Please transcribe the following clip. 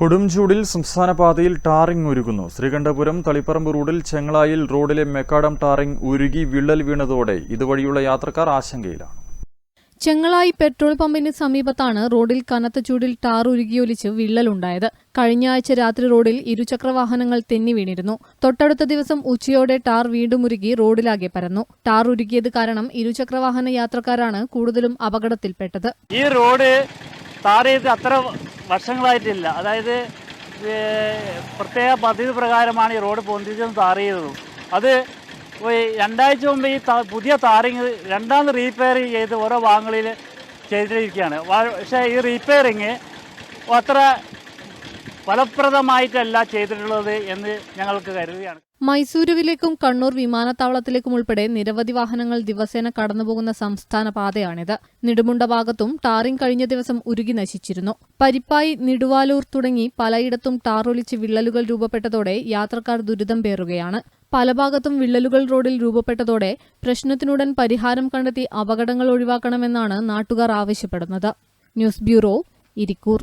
കൊടും ചൂടിൽ സംസ്ഥാന പാതയിൽ ടാറിംഗ് ഒരുക്കുന്നു. ശ്രീകണ്ഠപുരം തളിപ്പറമ്പ് റോഡിൽ ചെങ്ങളായിൽ റോഡിലെ മെക്കാഡം ടാറിംഗ് ഉരുകി വിള്ളൽ വീണതോടെ ഇതുവഴിയുള്ള യാത്രക്കാർ ആശങ്കയിലാണ്. ചെങ്ങളായി പെട്രോൾ പമ്പിന് സമീപത്താണ് റോഡിൽ കനത്ത ചൂടിൽ ടാർ ഉരുകിയൊലിച്ച് വിള്ളലുണ്ടായത്. കഴിഞ്ഞ ആഴ്ച രാത്രി റോഡിൽ ഇരുചക്രവാഹനങ്ങൾ തെന്നി വീണിരുന്നു. തൊട്ടടുത്ത ദിവസം ഉച്ചയോടെ ടാർ വീണ്ടും ഉരുകി റോഡിലാകെ പരന്നു. ടാർ ഉരുകിയത് കാരണം ഇരുചക്രവാഹന യാത്രക്കാരാണ് കൂടുതലും അപകടത്തിൽപ്പെട്ടത്. ഈ റോഡ് ടാർ ചെയ്ത് അത്ര വർഷങ്ങളായിട്ടില്ല. അതായത് പ്രത്യേക പദ്ധതി പ്രകാരമാണ് ഈ റോഡ് പൊന്തിച്ചതും താർ ചെയ്തതും അത് രണ്ടാഴ്ച മുമ്പ് ഈ പുതിയ താറിങ് രണ്ടാമത് റീപ്പയറിങ് ചെയ്ത് ഓരോ ഭാഗങ്ങളിൽ ചെയ്തിരിക്കുകയാണ്. പക്ഷേ ഈ റീപ്പയറിങ് അത്ര ഫലപ്രദമായിട്ടല്ല ചെയ്തിട്ടുള്ളത് എന്ന് ഞങ്ങൾക്ക് കരുതുകയാണ്. മൈസൂരുവിലേക്കും കണ്ണൂർ വിമാനത്താവളത്തിലേക്കും ഉൾപ്പെടെ നിരവധി വാഹനങ്ങൾ ദിവസേന കടന്നുപോകുന്ന സംസ്ഥാന പാതയാണിത്. നെടുമുണ്ട ഭാഗത്തും ടാറിംഗ് കഴിഞ്ഞ ദിവസം ഉരുകി നശിച്ചിരുന്നു. പരിപ്പായി നിടുവാലൂർ തുടങ്ങി പലയിടത്തും ടാറൊലിച്ച് വിള്ളലുകൾ രൂപപ്പെട്ടതോടെ യാത്രക്കാർ ദുരിതം പേറുകയാണ്. പല ഭാഗത്തും വിള്ളലുകൾ റോഡിൽ രൂപപ്പെട്ടതോടെ പ്രശ്നത്തിനുടൻ പരിഹാരം കണ്ടെത്തി അപകടങ്ങൾ ഒഴിവാക്കണമെന്നാണ് നാട്ടുകാർ ആവശ്യപ്പെടുന്നത്. News bureau Irikkur.